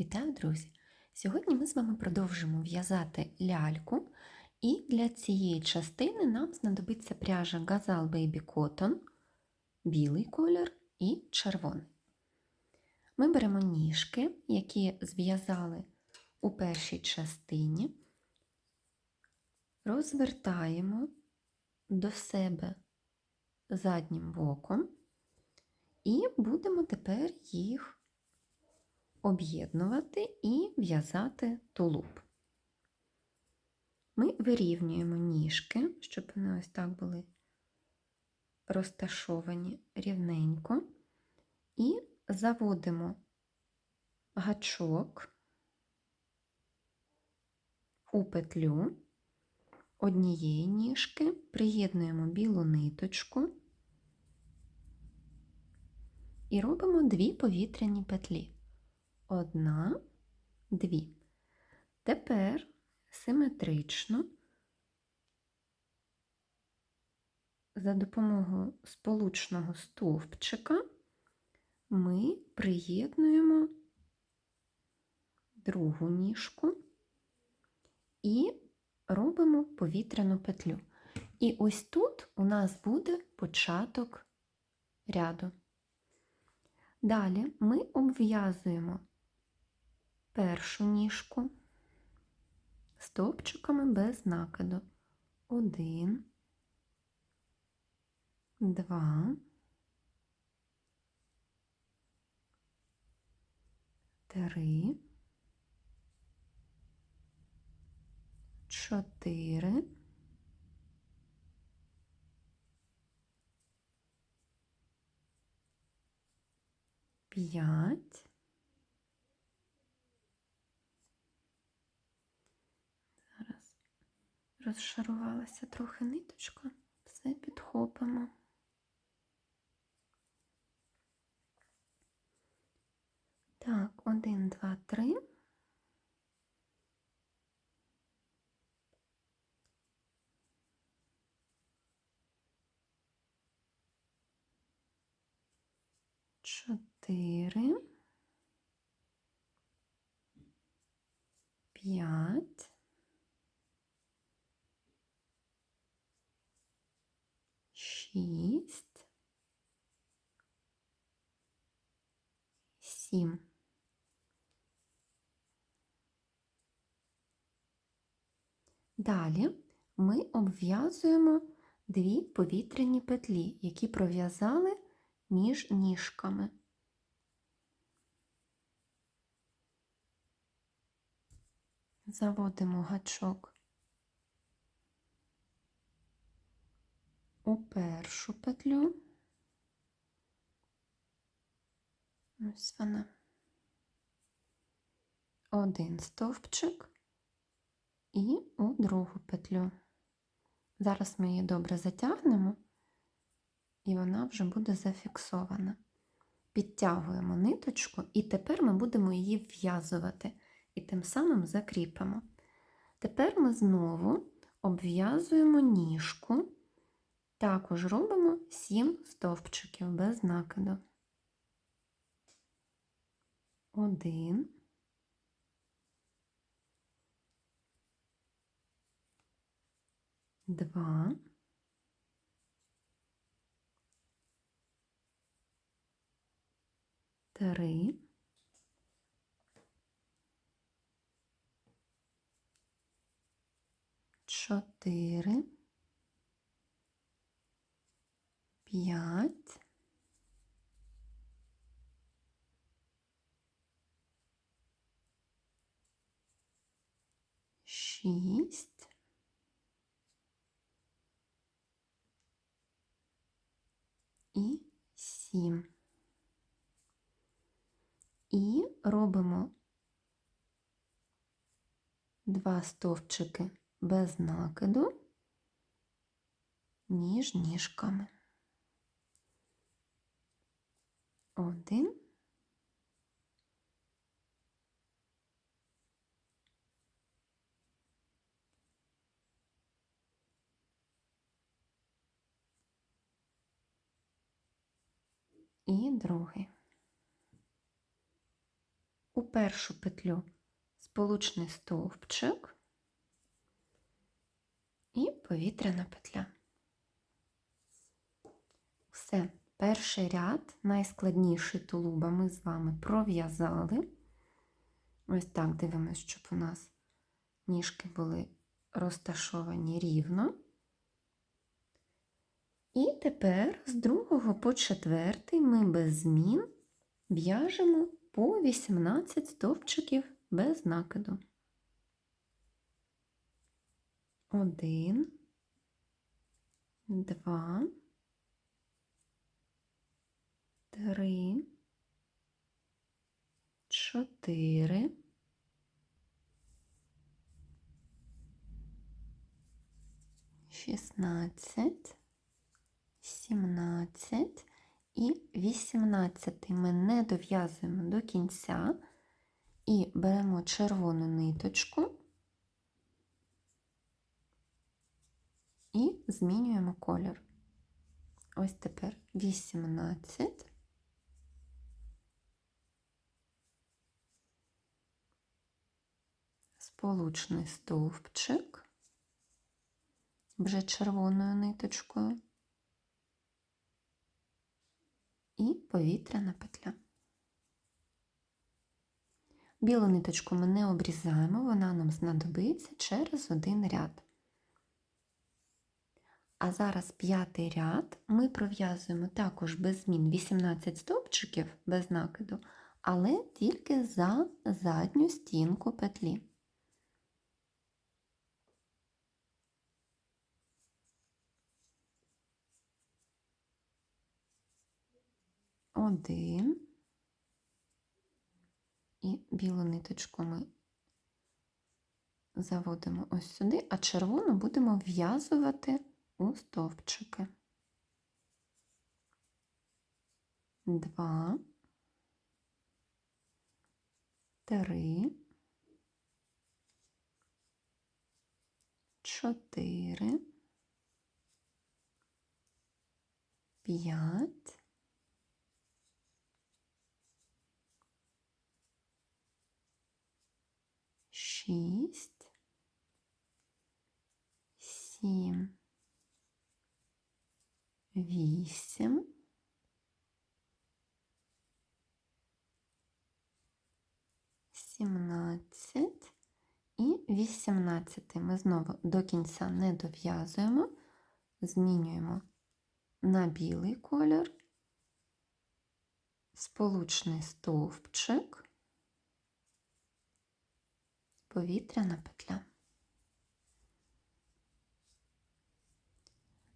Вітаю, друзі! Сьогодні ми з вами продовжимо в'язати ляльку, і для цієї частини нам знадобиться пряжа Gazal Baby Cotton, білий колір і червоний. Ми беремо ніжки, які зв'язали у першій частині, розвертаємо до себе заднім боком і будемо тепер їх об'єднувати і в'язати тулуб. Ми вирівнюємо ніжки, щоб вони ось так були розташовані рівненько, і заводимо гачок у петлю однієї ніжки, приєднуємо білу ниточку і робимо дві повітряні петлі. Одна, дві. Тепер симетрично за допомогою сполучного стовпчика ми приєднуємо другу ніжку і робимо повітряну петлю. І ось тут у нас буде початок ряду. Далі ми обв'язуємо першу ніжку стовпчиками без накиду. Один, два, три, чотири, п'ять, розшарувалася трохи ниточка, все підхопимо. Так, один, два, три. Чотири. П'ять. Шість. Сім. Далі ми обв'язуємо дві повітряні петлі, які пров'язали між ніжками. Заводимо гачок у першу петлю. Ось вона. Один стовпчик і у другу петлю. Зараз ми її добре затягнемо, і вона вже буде зафіксована. Підтягуємо ниточку, і тепер ми будемо її в'язувати, і тим самим закріпимо. Тепер ми знову обв'язуємо ніжку, також робимо 7 стовпчиків без накиду. Один. Два. Три. Чотири. П'ять. Шість. І сім. І робимо два стовпчики без накиду між ніжками. Один. І другий. у першу петлю сполучний стовпчик і повітряна петля. Все, перший ряд, найскладніший тулуба ми з вами пров'язали. Ось так дивимося, щоб у нас ніжки були розташовані рівно. І тепер з другого по четвертий ми без змін в'яжемо по 18 стовпчиків без накиду. Один, два, три, чотири, шістнадцять, сімнадцять і вісімнадцятий ми не дов'язуємо до кінця і беремо червону ниточку і змінюємо колір. Ось тепер 18. Сполучний стовпчик вже червоною ниточкою і повітряна петля. Білу ниточку ми не обрізаємо, вона нам знадобиться через один ряд. А зараз п'ятий ряд ми пров'язуємо також без змін 18 стовпчиків без накиду, але тільки за задню стінку петлі. Один. І білу ниточку ми заводимо ось сюди, а червону будемо в'язувати у стовпчики. Два, три, чотири, п'ять, шість, сім, вісім, сімнадцять і вісімнадцятий. Ми знову до кінця не дов'язуємо, змінюємо на білий колір, сполучний стовпчик, повітряна петля.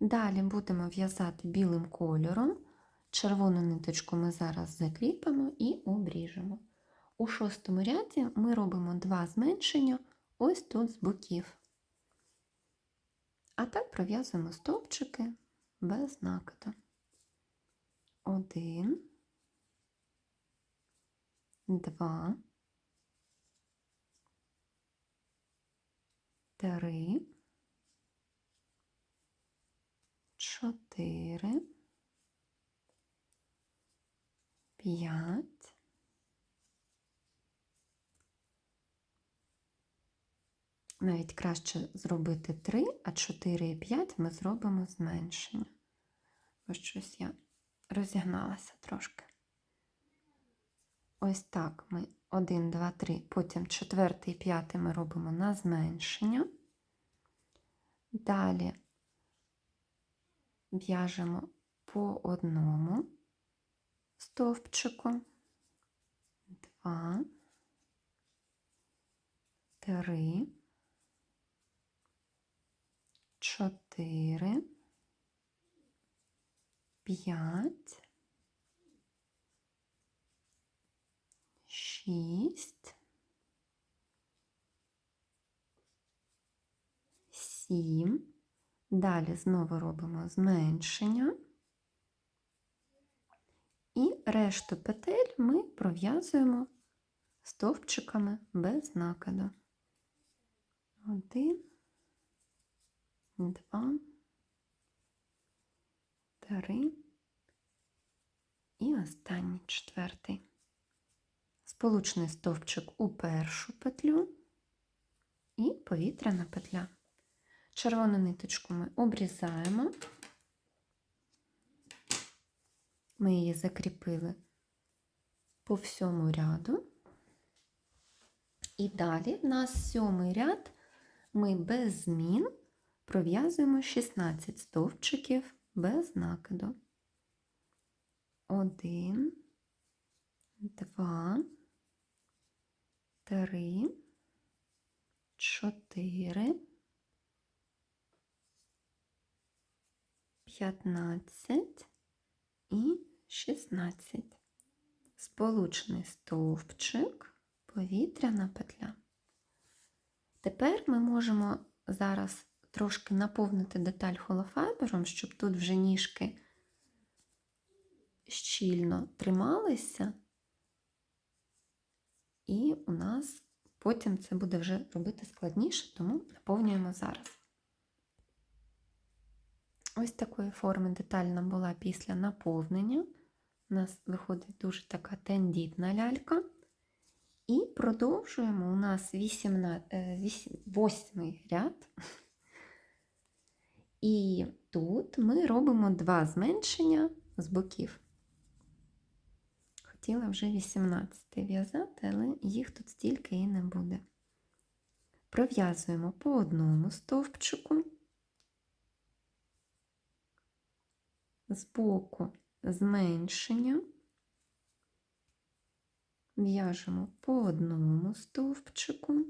Далі будемо в'язати білим кольором. Червону ниточку ми зараз закріпимо і обріжемо. У шостому ряді ми робимо два зменшення ось тут з боків. А так пров'язуємо стовпчики без накиду. Один, два, три, чотири, п'ять, навіть краще зробити 3, а 4 і 5 ми зробимо зменшення. Ось щось я розігналася трошки. Ось так ми 1, 2, 3, потім 4 і 5 ми робимо на зменшення. Далі в'яжемо по одному стовпчику, два, три, чотири, п'ять, шість, сім. Далі знову робимо зменшення. І решту петель ми пров'язуємо стовпчиками без накиду. Один, два, три і останній четвертий. Сполучний стовпчик у першу петлю і повітряна петля. Червону ниточку ми обрізаємо. Ми її закріпили по всьому ряду. І далі в нас сьомий ряд ми без змін пров'язуємо 16 стовпчиків без накиду. Один, два, три, чотири, п'ятнадцять і шістнадцять. Сполучний стовпчик, повітряна петля. Тепер ми можемо зараз трошки наповнити деталь холофайбером, щоб тут вже ніжки щільно трималися, і у нас потім це буде вже робити складніше, тому наповнюємо зараз. Ось такої форми деталь нам була після наповнення. У нас виходить дуже така тендітна лялька. І продовжуємо у нас 8 ряд. І тут ми робимо два зменшення з боків. Хотіла вже 18 в'язати, але їх тут стільки і не буде. Пров'язуємо по одному стовпчику, з боку зменшення, в'яжемо по одному стовпчику.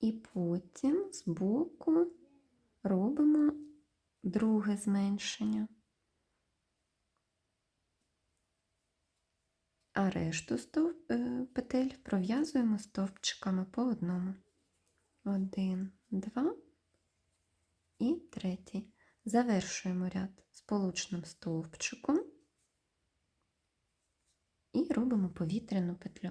І потім з боку робимо друге зменшення. А решту стовп, е, петель пров'язуємо стовпчиками по одному. Один, два і третій. Завершуємо ряд сполучним стовпчиком і робимо повітряну петлю.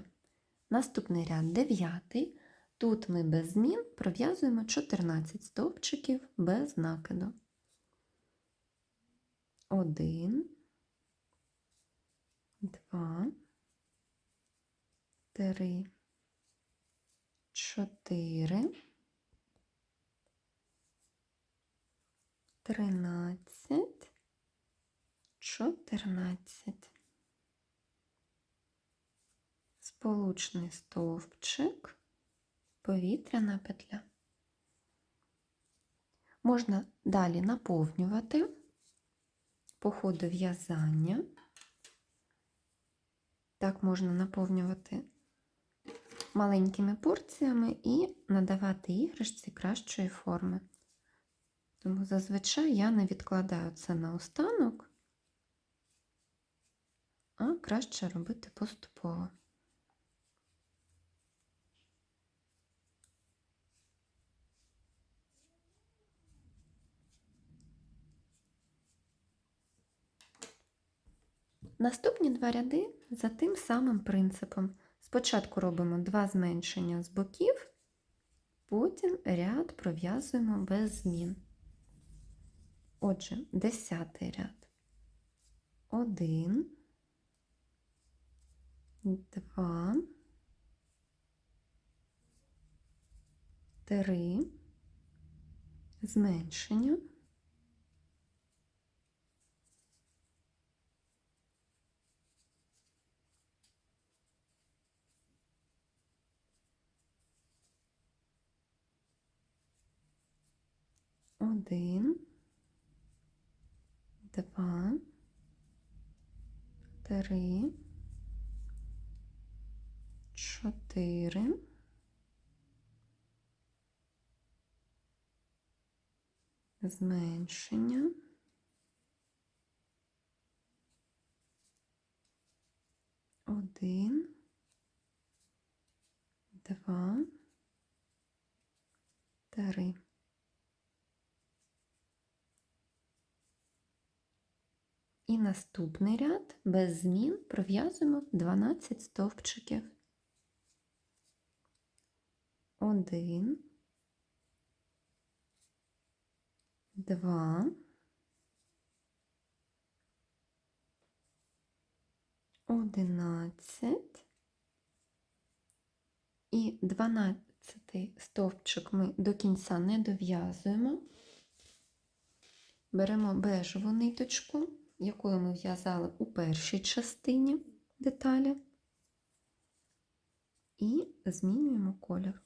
Наступний ряд дев'ятий. Тут ми без змін пров'язуємо 14 стовпчиків без накиду. Один, два, три, чотири, тринадцять, чотирнадцять. Сполучний стовпчик повітряна петля. Можна далі наповнювати по ходу в'язання. Так можна наповнювати маленькими порціями і надавати іграшці кращої форми. Тому зазвичай я не відкладаю це на останок, а краще робити поступово. Наступні два ряди за тим самим принципом. Спочатку робимо два зменшення з боків, потім ряд пров'язуємо без змін. Отже, десятий ряд. Один, два, три, зменшення. Один, два, три, чотири, зменшення. Один, два, три. І наступний ряд без змін пров'язуємо 12 стовпчиків. Один, два, одинадцять і дванадцятий стовпчик ми до кінця не дов'язуємо. Беремо бежеву ниточку, якою ми в'язали у першій частині деталі, і змінюємо колір.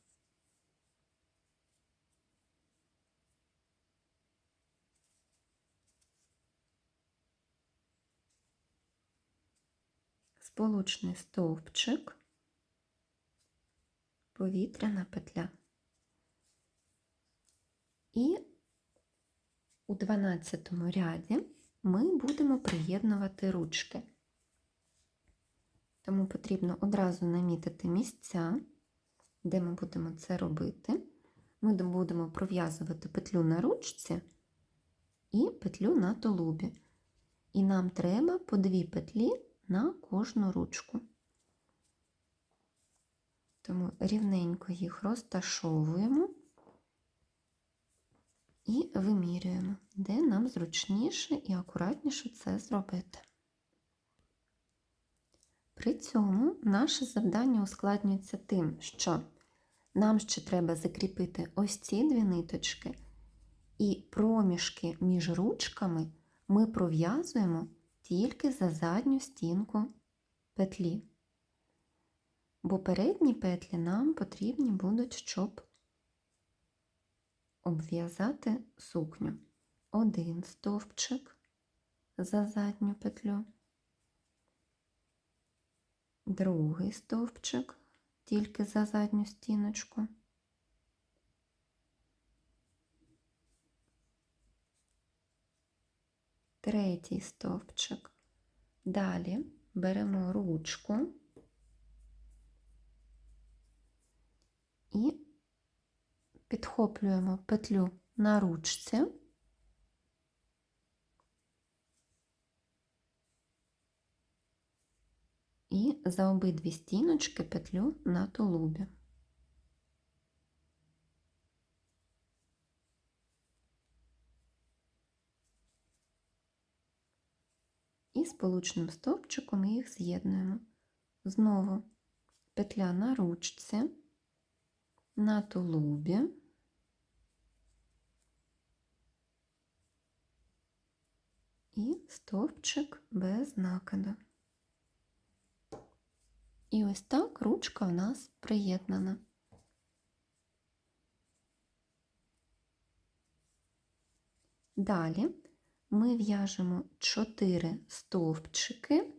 Сполучний стовпчик, повітряна петля. І у 12 ряді ми будемо приєднувати ручки. Тому потрібно одразу намітити місця, де ми будемо це робити. Ми будемо пров'язувати петлю на ручці і петлю на тулубі. І нам треба по дві петлі на кожну ручку. Тому рівненько їх розташовуємо і вимірюємо, де нам зручніше і акуратніше це зробити. При цьому наше завдання ускладнюється тим, що нам ще треба закріпити ось ці дві ниточки, і проміжки між ручками ми пров'язуємо тільки за задню стінку петлі. Бо передні петлі нам потрібні будуть, щоб обв'язати сукню. Один стовпчик за задню петлю, другий стовпчик тільки за задню стіночку. Третій стовпчик. Далі беремо ручку і підхоплюємо петлю на ручці. І за обидві стіночки петлю на тулубі. І сполучним стовпчиком їх з'єднуємо. Знову петля на ручці, на тулубі. І стовпчик без накиду. І ось так ручка в нас приєднана. Далі ми в'яжемо 4 стовпчики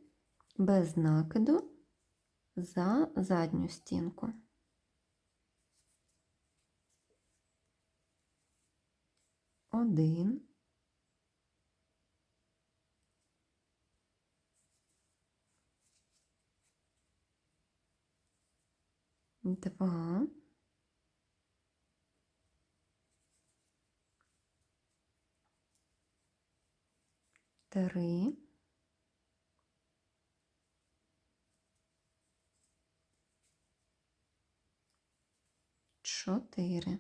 без накиду за задню стінку. Один. Два. Три. Чотири.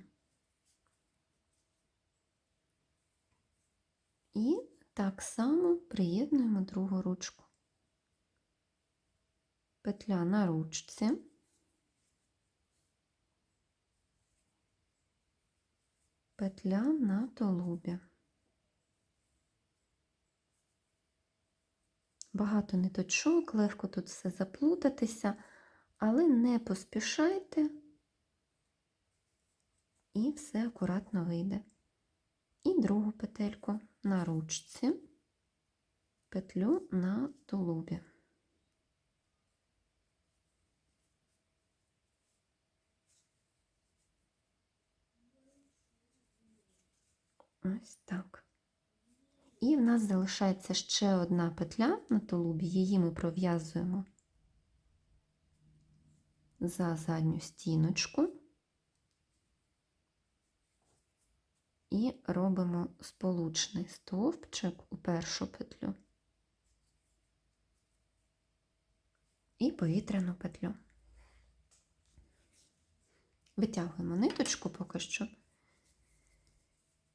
І так само приєднуємо другу ручку. Петля на ручці. Петля на тулубі. Багато ниточок, легко тут все заплутатися, але не поспішайте і все акуратно вийде. І другу петельку на ручці, петлю на тулубі. Ось так. І в нас залишається ще одна петля на тулубі, її ми пров'язуємо за задню стіночку і робимо сполучний стовпчик у першу петлю і повітряну петлю. Витягуємо ниточку поки що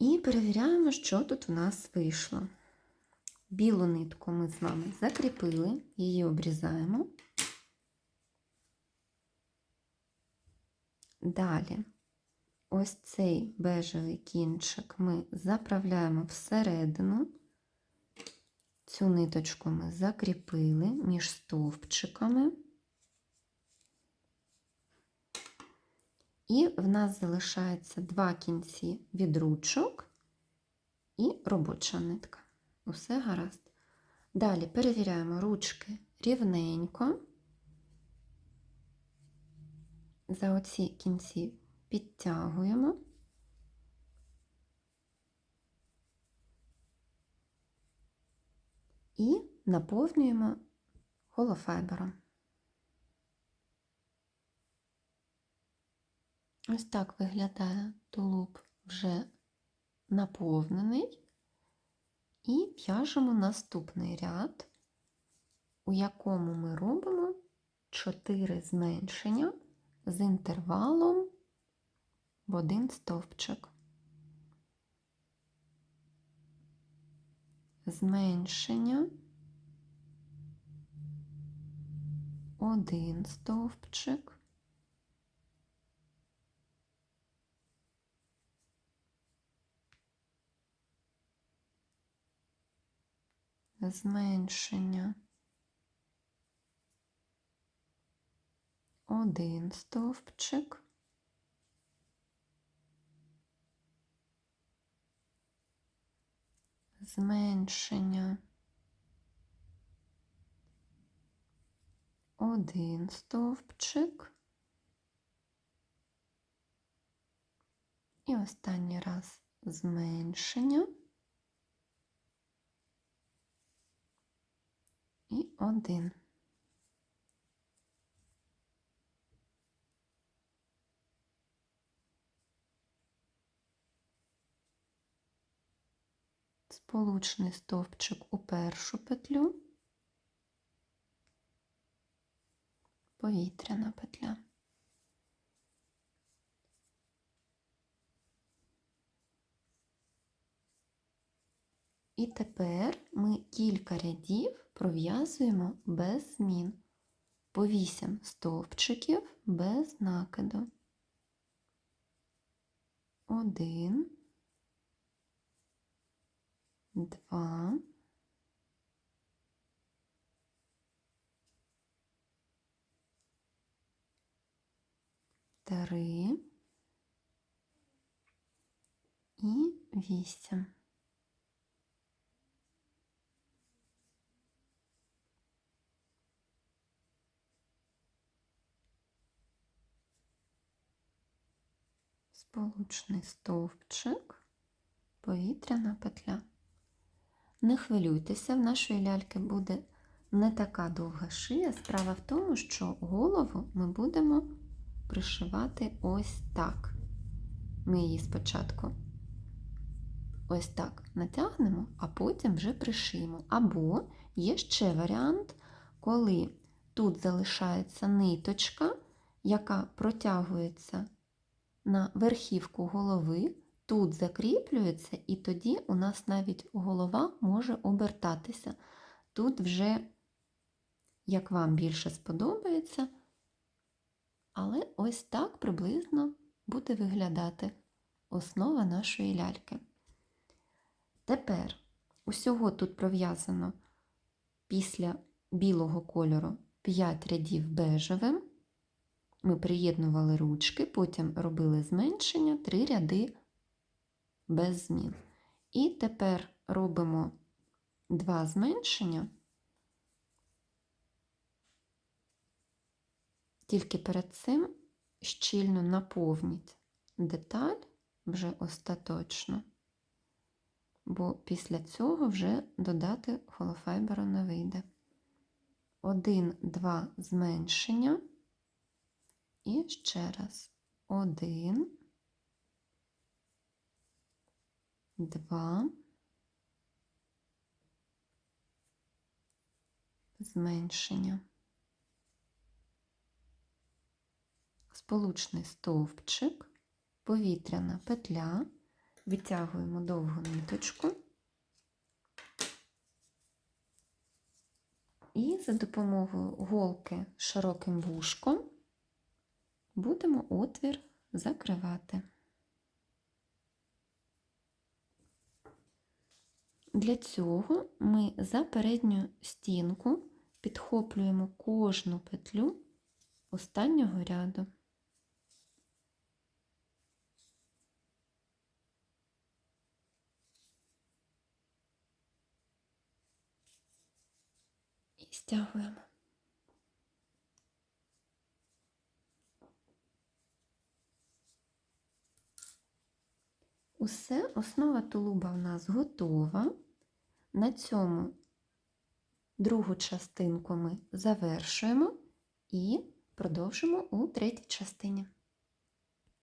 І перевіряємо, що тут у нас вийшло. Білу нитку ми з вами закріпили, її обрізаємо. Далі ось цей бежевий кінчик ми заправляємо всередину. Цю ниточку ми закріпили між стовпчиками. І в нас залишається два кінці від ручок і робоча нитка. Усе гаразд. Далі перевіряємо ручки рівненько. За оці кінці підтягуємо. І наповнюємо холофайбером. Ось так виглядає тулуб вже наповнений. І в'яжемо наступний ряд, у якому ми робимо 4 зменшення з інтервалом в один стовпчик. Зменшення, один стовпчик. Зменшення. Один стовпчик, зменшення. Один стовпчик. І останній раз зменшення. Один. Сполучний стовпчик у першу петлю, повітряна петля. І тепер ми кілька рядів пров'язуємо без змін. По 8 стовпчиків без накиду. Один, два, три і вісім. Сполучний стовпчик, повітряна петля. Не хвилюйтеся, в нашої ляльки буде не така довга шия. Справа в тому, що голову ми будемо пришивати ось так. Ми її спочатку ось так натягнемо, а потім вже пришиємо. Або є ще варіант, коли тут залишається ниточка, яка протягується на верхівку голови, тут закріплюється, і тоді у нас навіть голова може обертатися. Тут вже, як вам більше сподобається, але ось так приблизно буде виглядати основа нашої ляльки. Тепер усього тут пров'язано після білого кольору 5 рядів бежевим. Ми приєднували ручки, потім робили зменшення, три ряди без змін. І тепер робимо два зменшення, тільки перед цим щільно наповніть деталь вже остаточно, бо після цього вже додати холофайберу не вийде. Один-два зменшення. І ще раз. Один, два, зменшення. Сполучний стовпчик, повітряна петля, витягуємо довгу ниточку. І за допомогою голки широким вушком будемо отвір закривати. Для цього ми за передню стінку підхоплюємо кожну петлю останнього ряду. І стягуємо. Усе, основа тулуба в нас готова. На цьому другу частинку ми завершуємо і продовжимо у третій частині.